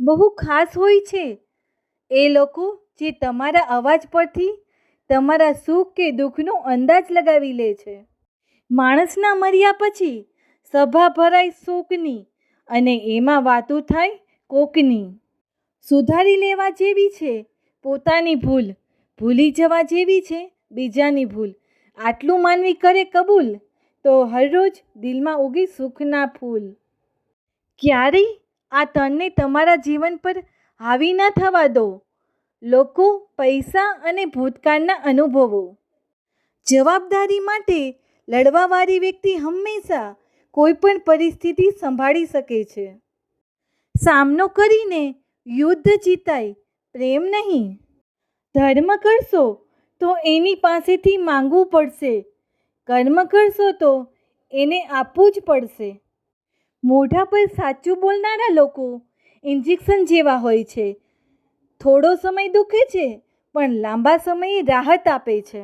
બહુ ખાસ હોય છે. એ લોકો જે તમારા અવાજ પરથી તમારા સુખ કે દુઃખનો અંદાજ લગાવી લે છે. માણસના મર્યા પછી સભા ભરાય શોકની અને એમાં વાતો થાય કોકની. સુધારી લેવા જેવી છે, પોતાની ભૂલ ભૂલી જવા જેવી છે, બીજાની ભૂલ. આટલું માનવી કરે કબૂલ? તો હરરોજ દિલમાં ઉગી સુખના ફૂલ. ક્યારેય આ તણને તમારા જીવન પર હાવી ન થવા દો. લોકો પૈસા અને ભૂતકાળના અનુભવો. જવાબદારી માટે લડવાવાળી વ્યક્તિ હંમેશા કોઈ પણ પરિસ્થિતિ સંભાળી શકે છે. સામનો કરીને યુદ્ધ જીતાય, પ્રેમ નહીં. ધર્મ કરશો તો એની પાસેથી માંગવું પડશે. કર્મ કરશો તો એને આપવું જ પડશે. મોઢા પર સાચું બોલનારા લોકો ઇન્જેક્શન જેવા હોય છે. થોડો સમય દુખે છે, પણ લાંબા સમયે રાહત આપે છે.